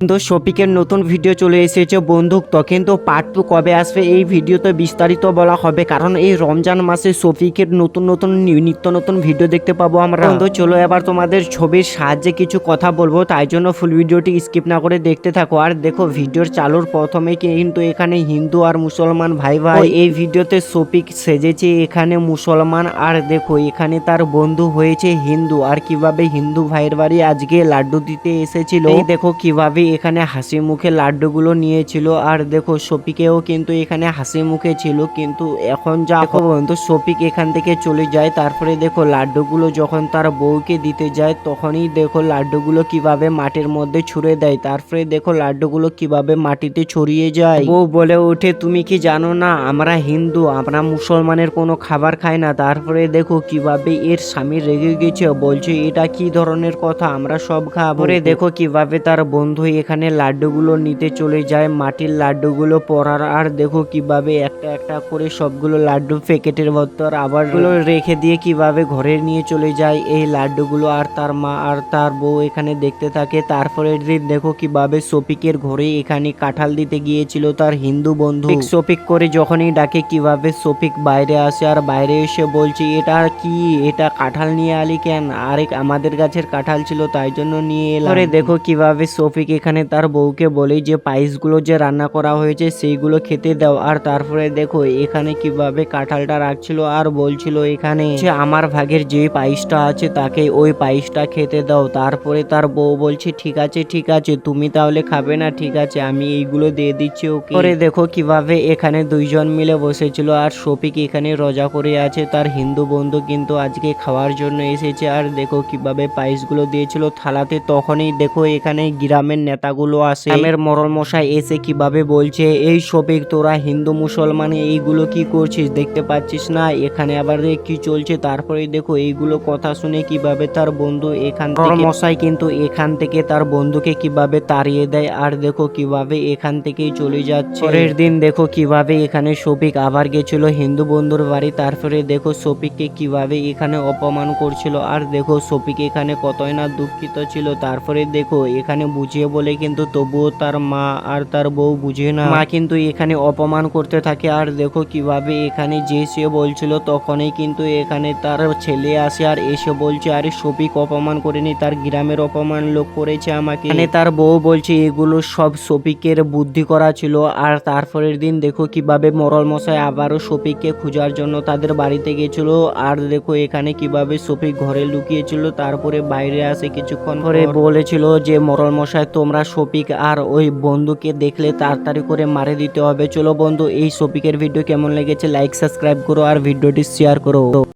কিন্তু শফিকের নতুন ভিডিও চলে এসেছে। বন্দুক তো কিন্তু পার্ট টু কবে আসবে এই ভিডিওতে বিস্তারিত বলা হবে। কারণ এই রমজান মাসে শফিকের নতুন নতুন নিত্য নতুন ভিডিও দেখতে পাবো আমরা। তো চলো এবার তোমাদের ছবির সাহায্যে কিছু কথা বলব। তাই জন্য ফুল ভিডিওটি স্কিপ না করে দেখতে থাকো। আর দেখো ভিডিওর চালুর প্রথমে কিন্তু এখানে হিন্দু আর মুসলমান ভাই ভাই। এই ভিডিওতে শফিক সেজেছে এখানে মুসলমান। আর দেখো এখানে তার বন্ধু হয়েছে হিন্দু। আর কীভাবে হিন্দু ভাইয়ের বাড়ি আজকে লাড্ডু দিতে এসেছিল। দেখো কীভাবে এখানে হাসি মুখে লাড্ডুগুলো নিয়েছিল। আর দেখো, শফিকেও কিন্তু এখানে হাসি মুখে ছিল। কিন্তু এখন যা বন্ধু শফিক এখান থেকে চলে যায়। তারপরে দেখো, লাড্ডুগুলো যখন তার বউকে দিতে যায়, তখনই দেখো লাড্ডুগুলো কীভাবে মাটির মধ্যে ছুঁড়ে দেয়। তারপরে দেখো লাড্ডুগুলো কীভাবে মাটিতে ছড়িয়ে যায়। বউ বলে ওঠে, তুমি কি জানো না, আমরা হিন্দু, আমরা মুসলমানের কোনো খাবার খাই না। তারপরে দেখো কীভাবে এর স্বামী রেগে গেছে। বলছে, এটা কি ধরনের কথা? আমরা সব খাবারে দেখো কীভাবে তার বন্ধু এখানে লাড্ডুগুলো নিতে চলে যায়। মাটির লাড্ডুগুলো পরার আর দেখো কীভাবে একটা একটা করে সবগুলো লাড্ডু প্যাকেটের ভেতর আবারগুলো রেখে দিয়ে কীভাবে ঘরে নিয়ে চলে যায় এই লাড্ডুগুলো। আর তার মা আর তার বউ এখানে দেখতে থাকে। তারপরে দিন দেখো কীভাবে শফিকের ঘরে এখানে কাঁঠাল দিতে গিয়েছিল তার হিন্দু বন্ধু। শফিক করে যখনই ডাকে কীভাবে শফিক বাইরে আসে আর বাইরে এসে বলছে এটা কি? এটা কাঁঠাল নিয়ে আলি কেন? আরেক আমাদের গাছের কাঁঠাল ছিল তাই জন্য নিয়ে এলাম। দেখো কীভাবে শফিক এখানে তার বউকে বলে যে, পায়েসগুলো যে রান্না করা হয়েছে, সেইগুলো খেতে দাও। আর তারপরে দেখো, এখানে কীভাবে কাঁঠালটা রাখছিল আর বলছিল এখানে যে, আমার ভাগের যে পায়েসটা আছে, তাকে ওই পায়েসটা খেতে দাও। তারপরে তার বউ বলছে, ঠিক আছে ঠিক আছে, তুমি তাহলে খাবে না, ঠিক আছে, আমি এইগুলো দিয়ে দিচ্ছি, ওকে। পরে দেখো কীভাবে এখানে দুইজন মিলে বসেছিল আর শফিক এখানে রোজা করে আছে, তার হিন্দু বন্ধু কিন্তু আজকে খাওয়ার জন্য এসেছে। আর দেখো কীভাবে পায়েসগুলো দিয়েছিল থালাতে, তখনই দেখো এখানে গ্রামের নেতাগুলো আসে। গ্রামের মরল মশাই এসে কীভাবে বলছে এই শফিক তোরা হিন্দু মুসলমান এইগুলো কি করছিস? দেখতে পাচ্ছিস না? এখানে আবার কি চলছে? তারপরে দেখো এইগুলো কথা শুনে কীভাবে তার বন্ধু এখান থেকে মশাই কিন্তু এখান থেকে তার বন্ধুকে কীভাবে তাড়িয়ে দেয় আর দেখো কীভাবে এখান থেকেই চলে যাচ্ছে। পরের দিন দেখো কীভাবে এখানে শফিক আবার গেছিল হিন্দু বন্ধুর বাড়ি। তারপরে দেখো শফিককে কীভাবে এখানে অপমান করছিল আর দেখো শফিক এখানে কতই না দুঃখিত ছিল। তারপরে দেখো এখানে বুঝিয়ে বলে কিন্তু তবুও তার মা আর তার বউ বুঝে না। মা কিন্তু এখানে অপমান করতে থাকে, আর দেখো কীভাবে এখানে যে সে বলছিল তখনই কিন্তু এখানে তার ছেলে আসে আর এসে বলছে, আরে শফিক অপমান করেনি, তার গ্রামের অপমান লোক করেছে আমাকে। মানে তার বউ বলছে, এগুলো সব শফিকের বুদ্ধি করা ছিল, আর তারপরের দিন দেখো কীভাবে মরল মশাই আবারও শফিককে খোঁজার জন্য তাদের বাড়িতে গেছিল, আর দেখো এখানে কীভাবে শফিক ঘরে লুকিয়েছিল, তারপরে বাইরে আসে কিছুক্ষণ পরে বলেছিল যে মরল মশাই তোমরা শফিক আর ওই বন্ধুকে দেখলে তাড়াতাড়ি করে মারে দিতে হবে। চলো বন্ধু, এই শফিকের ভিডিও কেমন লেগেছে লাইক সাবস্ক্রাইব করো আর ভিডিওটি শেয়ার করো।